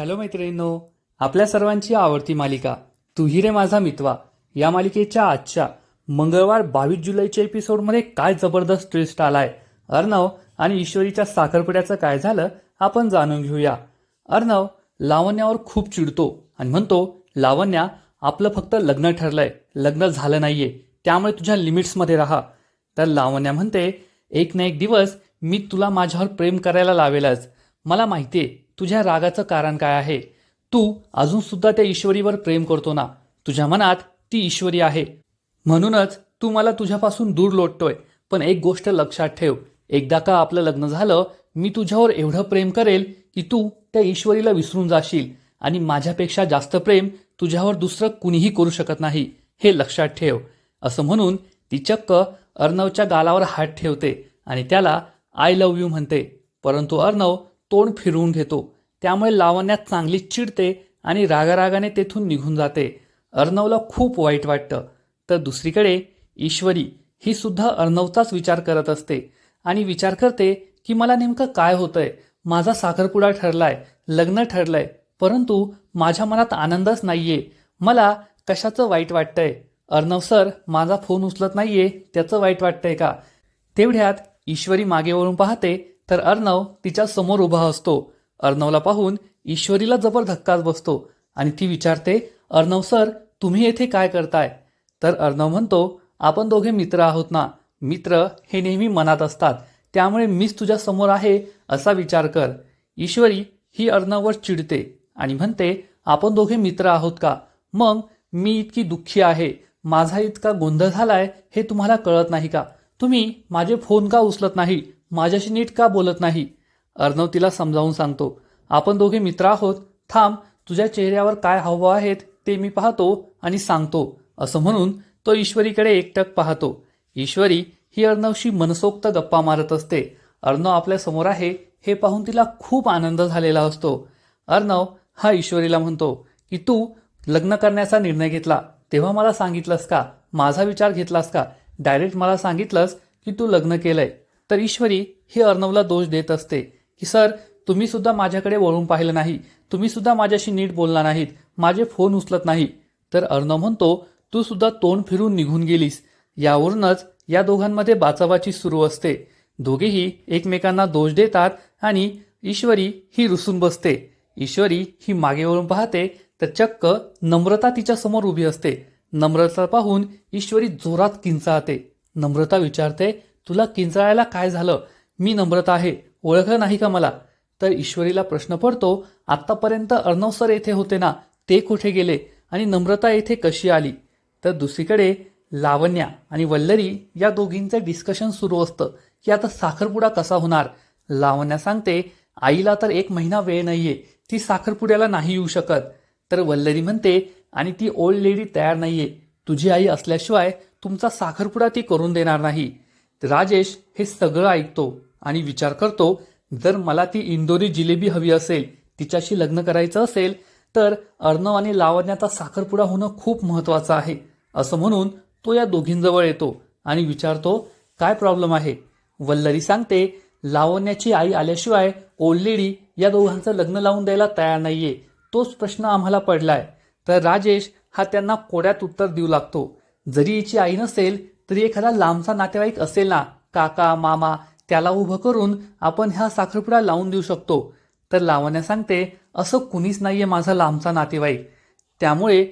Hello मैत्रिणींनो आपल्या सर्वांची आवडती मालिका तुही रे माझा मितवा या मालिकेच्या आजच्या मंगळवार बावीस जुलैच्या एपिसोडमध्ये काय जबरदस्त ट्विस्ट आलाय? अर्णव आणि ईश्वरीच्या साखरपुड्याचं काय झालं आपण जाणून घेऊया. अर्णव लावण्यावर खूप चिडतो आणि म्हणतो लावण्या आपलं फक्त लग्न ठरलंय लग्न झालं नाहीये त्यामुळे तुझ्या लिमिट्समध्ये राहा. तर लावण्या म्हणते एक ना एक दिवस मी तुला माझ्यावर प्रेम करायला लावेलच. मला माहितीये तुझ्या रागाचं कारण काय आहे? तू अजून सुद्धा त्या ईश्वरीवर प्रेम करतो ना? तुझ्या मनात ती ईश्वरी आहे. म्हणूनच तू मला तुझ्यापासून दूर लोटतोय. पण एक गोष्ट लक्षात ठेव. एकदा का आपलं लग्न झालं मी तुझ्यावर एवढं प्रेम करेल की तू त्या ईश्वरीला विसरून जाशील आणि माझ्यापेक्षा जास्त प्रेम तुझ्यावर दुसरं कुणीही करू शकत नाही. हे लक्षात ठेव. असं म्हणून ती चक्क अर्णवच्या गालावर हात ठेवते आणि त्याला आय लव्ह यू म्हणते. परंतु अर्णव तोंड फिरवून घेतो. त्यामुळे लावण्यात चांगली चिडते आणि रागारागाने तेथून निघून जाते. अर्णवला खूप वाईट वाटतं. तर दुसरीकडे ईश्वरी ही सुद्धा अर्णवचाच विचार करत असते आणि विचार करते की मला नेमकं काय होतंय? माझा साखरपुडा ठरलाय लग्न ठरलंय परंतु माझ्या मनात आनंदच नाहीये. मला कशाचं वाईट वाटतंय? अर्णव सर माझा फोन उचलत नाहीये त्याचं वाईट वाटतंय का? तेवढ्यात ईश्वरी मागे वळून पाहते तर अर्णव तिच्या समोर उभा असतो. अर्णवला पाहून ईश्वरीला जबर धक्काच बसतो आणि ती विचारते अर्णव सर तुम्ही येथे काय करताय? तर अर्णव म्हणतो आपण दोघे मित्र आहोत ना. मित्र हे नेहमी मनात असतात. त्यामुळे मीच तुझ्या समोर आहे असा विचार कर. ईश्वरी ही अर्णववर चिडते आणि म्हणते आपण दोघे मित्र आहोत का? मग मी इतकी दुःखी आहे. माझा इतका गोंधळ झालाय हे तुम्हाला कळत नाही का? तुम्ही माझे फोन का उचलत नाही? माझ्याशी नीट का बोलत नाही? अर्णव तिला समजावून सांगतो. आपण दोघे मित्र आहोत. थांब तुझ्या चेहऱ्यावर काय हावभाव आहेत ते मी पाहतो आणि सांगतो असं म्हणून तो ईश्वरीकडे एकटक पाहतो. ईश्वरी ही अर्णवशी मनसोक्त गप्पा मारत असते. अर्णव आपल्यासमोर आहे हे पाहून तिला खूप आनंद झालेला असतो. अर्णव हा ईश्वरीला म्हणतो की तू लग्न करण्याचा निर्णय घेतला. तेव्हा मला सांगितलंस का? माझा विचार घेतलास का? डायरेक्ट मला सांगितलंस की तू लग्न केलंय. तर ईश्वरी ही अर्णवला दोष देत असते की सर तुम्ही सुद्धा माझ्याकडे वळून पाहिलं नाही. तुम्ही सुद्धा माझ्याशी नीट बोलला नाहीत. माझे फोन उचलत नाही. तर अर्णव म्हणतो तू सुद्धा तोंड फिरून निघून गेलीस. यावरूनच या दोघांमध्ये बाचाबाची सुरू असते. दोघेही एकमेकांना दोष देतात आणि ईश्वरी ही रुसून बसते. ईश्वरी ही मागे वळून पाहते तर चक्क नम्रता तिच्या समोर उभी असते. नम्रता पाहून ईश्वरी जोरात किंचाळते. नम्रता विचारते तुला किंचाळायला काय झालं? मी नम्रता आहे. ओळखलं नाही का मला? तर ईश्वरीला प्रश्न पडतो आत्तापर्यंत अर्णव सर येथे होते ना? ते कुठे गेले? आणि नम्रता येथे कशी आली? तर दुसरीकडे लावण्या आणि वल्लरी या दोघींचं डिस्कशन सुरू असतं. की आता साखरपुडा कसा होणार? लावण्या सांगते आईला तर एक महिना वेळ नाहीये. ती साखरपुड्याला नाही येऊ शकत. तर वल्लरी म्हणते आणि ती ओल्ड लेडी तयार नाहीये. तुझी आई असल्याशिवाय तुमचा साखरपुडा ती करून देणार नाही. राजेश हे सगळं ऐकतो आणि विचार करतो जर मला ती इंदोरी जिलेबी हवी असेल तिच्याशी लग्न करायचं असेल तर अर्णव आणि लावण्याचा साखरपुडा होणं खूप महत्वाचं आहे असं म्हणून तो या दोघींजवळ येतो आणि विचारतो काय प्रॉब्लेम आहे? वल्लरी सांगते लावण्याची आई आल्याशिवाय ओल्ड लेडी या दोघांचं लग्न लावून द्यायला तयार नाहीये. तोच प्रश्न आम्हाला पडलाय. तर राजेश हा त्यांना कोड्यात उत्तर देऊ लागतो. जरी हिची आई नसेल तरी एखादा लांबचा नातेवाईक असेल ना काका मामा त्याला उभं करून आपण ह्या साखरपुडा लावून देऊ शकतो. तर लावण्या सांगते असं कुणीच नाहीये माझा लांबचा नातेवाईक. त्यामुळे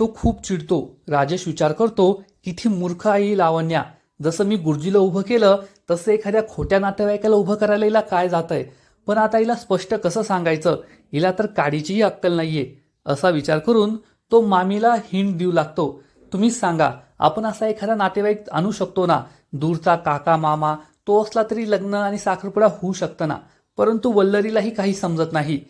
तो खूप चिडतो. राजेश विचार करतो किती मूर्ख आहे लावण्या. जसं मी गुरुजीला उभं केलं तसं एखाद्या खोट्या नातेवाईकाला उभं करायला हिला काय जात आहे पण आता हिला स्पष्ट कसं सांगायचं? हिला तर काडीचीही अक्कल नाहीये. असा विचार करून तो मामीला हिंट देऊ लागतो. तुम्हीच सांगा आपण असा एखादा नातेवाईक आणू शकतो ना? दूरचा काका मामा तो असला तरी लग्न आणि साखरपुडा होऊ शकतं ना? परंतु वल्लरीलाही काही समजत नाही.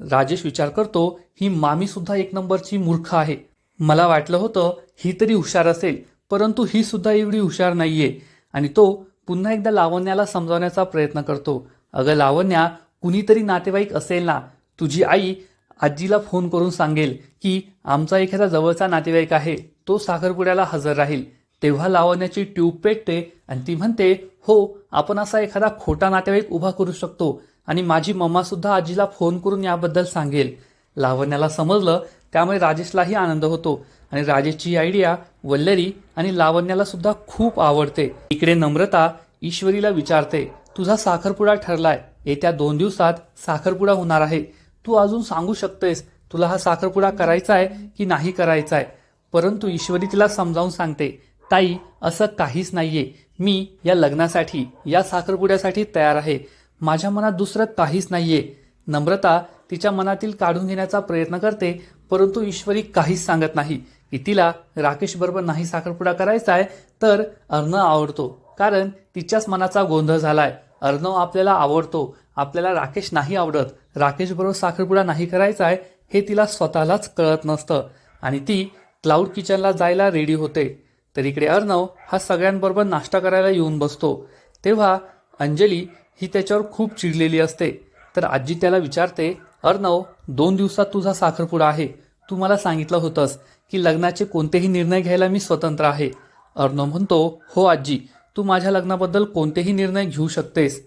राजेश विचार करतो ही मामी सुद्धा एक नंबरची मूर्ख आहे. मला वाटलं होतं ही तरी हुशार असेल परंतु ही सुद्धा एवढी हुशार नाहीये. आणि तो पुन्हा एकदा लावण्याला समजावण्याचा प्रयत्न करतो. अगं लावण्या कुणीतरी नातेवाईक असेल ना? तुझी आई आजीला फोन करून सांगेल की आमचा एखादा जवळचा नातेवाईक आहे. तो साखरपुड्याला हजर राहील. तेव्हा लावण्याची ट्यूब पेटते आणि ती म्हणते हो आपण असा एखादा खोटा नातेवाईक उभा करू शकतो आणि माझी मम्मा सुद्धा आजीला फोन करून याबद्दल सांगेल. लावण्याला समजलं त्यामुळे राजेशलाही आनंद होतो आणि राजेशची आयडिया वल्लरी आणि लावण्याला सुद्धा खूप आवडते. इकडे नम्रता ईश्वरीला विचारते तुझा साखरपुडा ठरलाय. येत्या दोन दिवसात साखरपुडा होणार आहे. तू अजून सांगू शकतेस तुला हा साखरपुडा करायचा आहे की नाही करायचा आहे? परंतु ईश्वरी तिला समजावून सांगते ताई असं काहीच नाहीये. मी या लग्नासाठी या साखरपुड्यासाठी तयार आहे. माझ्या मनात दुसरं काहीच नाहीये. नम्रता तिच्या मनातील काढून घेण्याचा प्रयत्न करते परंतु ईश्वरी काहीच सांगत नाही. की तिला राकेश बरोबर नाही साखरपुडा करायचा आहे तर अर्णव आवडतो. कारण तिच्याच मनाचा गोंधळ झालाय. अर्णव आपल्याला आवडतो. आपल्याला राकेश नाही आवडत. राकेश बरोबर साखरपुडा नाही करायचा आहे हे तिला स्वतःलाच कळत नसतं. आणि ती क्लाउड किचनला जायला रेडी होते. तर इकडे अर्णव हा सगळ्यांबरोबर नाश्ता करायला येऊन बसतो. तेव्हा अंजली ही त्याच्यावर खूप चिडलेली असते. तर आजी त्याला विचारते अर्णव दोन दिवसात तुझा साखरपुडा आहे. तू मला सांगितलं होतंस की लग्नाचे कोणतेही निर्णय घ्यायला मी स्वतंत्र आहे. अर्णव म्हणतो हो आजी तू माझ्या लग्नाबद्दल कोणतेही निर्णय घेऊ शकतेस.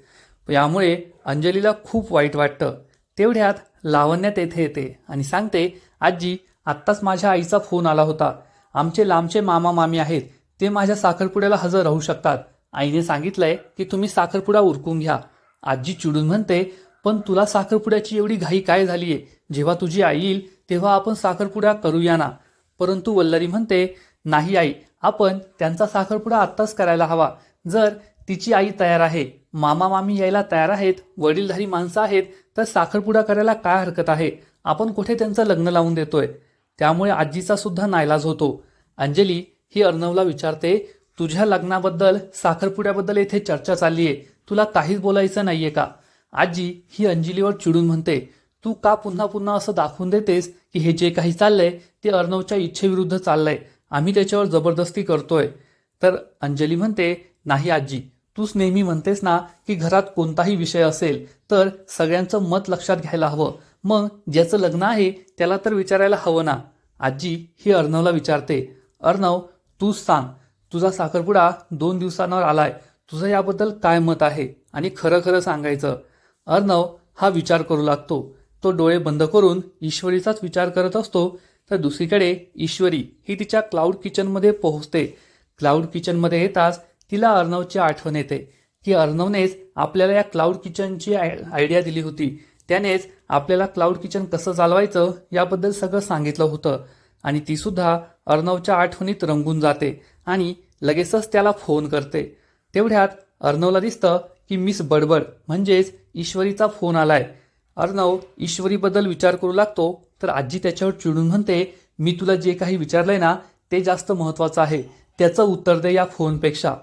यामुळे अंजलीला खूप वाईट वाटतं. तेवढ्यात लावण्या तेथे येते आणि सांगते आजी आत्ताच माझ्या आईचा फोन आला होता. आमचे लांबचे मामा मामी आहेत ते माझ्या साखरपुड्याला हजर राहू शकतात. आईने सांगितलंय की तुम्ही साखरपुडा उरकून घ्या. आजी चिडून म्हणते पण तुला साखरपुड्याची एवढी घाई काय झालीये? जेव्हा तुझी आई येईल तेव्हा आपण साखरपुडा करूया ना? परंतु वल्लरी म्हणते नाही आई आपण त्यांचा साखरपुडा आत्ताच करायला हवा. जर तिची आई तयार आहे मामा मामी यायला तयार आहेत वडीलधारी माणसं आहेत तर साखरपुडा करायला काय हरकत आहे? आपण कुठे त्यांचं लग्न लावून देतोय? त्यामुळे आजीचा सुद्धा नाईलाज होतो. अंजली ही अर्णवला विचारते तुझ्या लग्नाबद्दल साखरपुड्याबद्दल येथे चर्चा चालली आहे तुला काहीच बोलायचं नाहीये का? आजी ही अंजलीवर चिडून म्हणते तू का पुन्हा पुन्हा असं दाखवून देतेस की हे जे काही चाललंय ते अर्णवच्या इच्छेविरुद्ध चाललंय. आम्ही त्याच्यावर जबरदस्ती करतोय. तर अंजली म्हणते नाही आजी तूच नेहमी म्हणतेस ना की घरात कोणताही विषय असेल तर सगळ्यांचं मत लक्षात घ्यायला हवं. मग ज्याचं लग्न आहे त्याला तर विचारायला हवं ना. आजी ही अर्णवला विचारते अर्णव तूच सांग तुझा साखरपुडा दोन दिवसांवर आलाय. तुझं याबद्दल काय मत आहे? आणि खरं खरं सांगायचं अर्णव हा विचार करू लागतो. तो डोळे बंद करून ईश्वरीचाच विचार करत असतो तर दुसरीकडे ईश्वरी ही तिच्या क्लाउड किचनमध्ये पोहोचते. क्लाउड किचनमध्ये येताच तिला अर्णवची आठवण येते. की अर्णवनेच आपल्याला या क्लाउड किचनची आय आयडिया दिली होती. त्यानेच आपल्याला क्लाउड किचन कसं चालवायचं याबद्दल सगळं सांगितलं होतं. आणि तीसुद्धा अर्णवच्या आठवणीत रंगून जाते आणि लगेचच त्याला फोन करते. तेवढ्यात अर्णवला दिसतं की मिस बडबड म्हणजेच ईश्वरीचा फोन आलाय. अर्णव ईश्वरीबद्दल विचार करू लागतो तर आजी त्याच्यावर चिडून म्हणते मी तुला जे काही विचारलंय ना ते जास्त महत्वाचं आहे. त्याचं उत्तर दे या फोनपेक्षा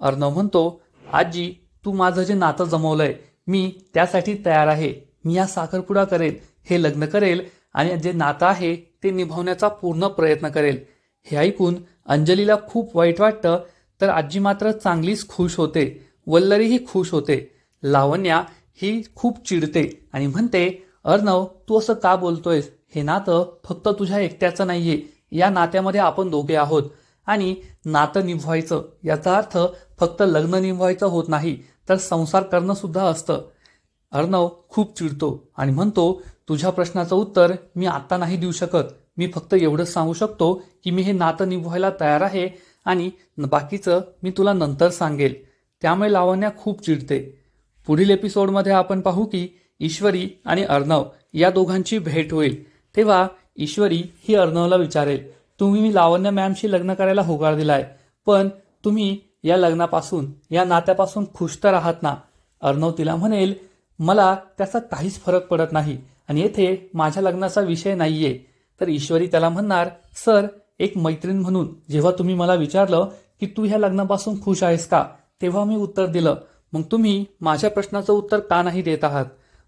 अर्णव म्हणतो आजी तू माझं जे नातं जमवलंय मी त्यासाठी तयार आहे. मी या साखरपुडा करेल हे लग्न करेल आणि जे नातं आहे ते निभावण्याचा पूर्ण प्रयत्न करेल. हे ऐकून अंजलीला खूप वाईट वाटतं तर आजी मात्र चांगलीच खुश होते. वल्लरीही खुश होते. लावण्या ही खूप चिडते आणि म्हणते अर्णव तू असं का बोलतोयस? हे नातं फक्त तुझ्या एकट्याचं नाहीये. या नात्यामध्ये आपण दोघे आहोत. आणि नातं निभवायचं याचा अर्थ फक्त लग्न निभवायचं होत नाही तर संसार करणं सुद्धा असतं. अर्णव खूप चिडतो आणि म्हणतो तुझ्या प्रश्नाचं उत्तर मी आत्ता नाही देऊ शकत. मी फक्त एवढंच सांगू शकतो की मी हे नातं निभवायला तयार आहे आणि बाकीचं मी तुला नंतर सांगेल. त्यामुळे लावण्या खूप चिडते. पुढील एपिसोडमध्ये आपण पाहू की ईश्वरी आणि अर्णव या दोघांची भेट होईल. तेव्हा ईश्वरी ही अर्णवला विचारेल तुम्ही मी लावण्य मॅमशी लग्न करायला होकार दिलाय पण तुम्ही या लग्नापासून या नात्यापासून खुश तर आहात ना? अर्णव तिला म्हणेल मला त्याचा काहीच फरक पडत नाही आणि येथे माझ्या लग्नाचा विषय नाहीये. तर ईश्वरी त्याला म्हणणार सर एक मैत्रीण म्हणून जेव्हा तुम्ही मला विचारलं की तू ह्या लग्नापासून खुश आहेस का तेव्हा मी उत्तर दिलं मग तुम्ही माझ्या प्रश्नाचं उत्तर का नाही देत आहात?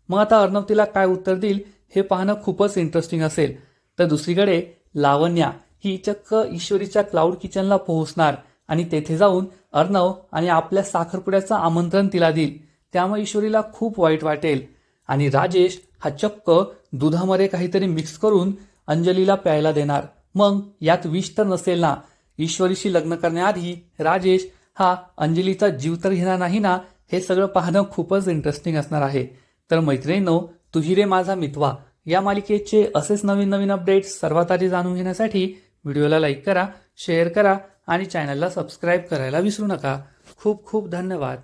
मग आता अर्णव तिला काय उत्तर देईल हे पाहणं खूपच इंटरेस्टिंग असेल. तर दुसरीकडे लावण्या ही चक्क ईश्वरीच्या क्लाउड किचनला पोहोचणार आणि तेथे जाऊन अर्णव आणि आपल्या साखरपुड्याचं आमंत्रण तिला देईल. त्यामुळे ईश्वरीला खूप वाईट वाटेल. आणि राजेश हा चक्क दुधामध्ये काहीतरी मिक्स करून अंजलीला प्यायला देणार. मग यात विष तर नसेल ना? ईश्वरीशी लग्न करण्याआधी राजेश हा अंजलीचा जीव तर घेणार नाही ना? हे सगळं पाहणं खूपच इंटरेस्टिंग असणार आहे. तर मैत्रिणींनो तुही रे माझा मितवा. या मालिकेचे असेच नवीन नवीन अपडेट्स सर्वात आधी जाणून घेण्यासाठी व्हिडिओला लाईक करा शेअर करा आणि चॅनलला सबस्क्राईब करायला विसरू नका. खूप खूप धन्यवाद.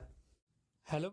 हॅलो.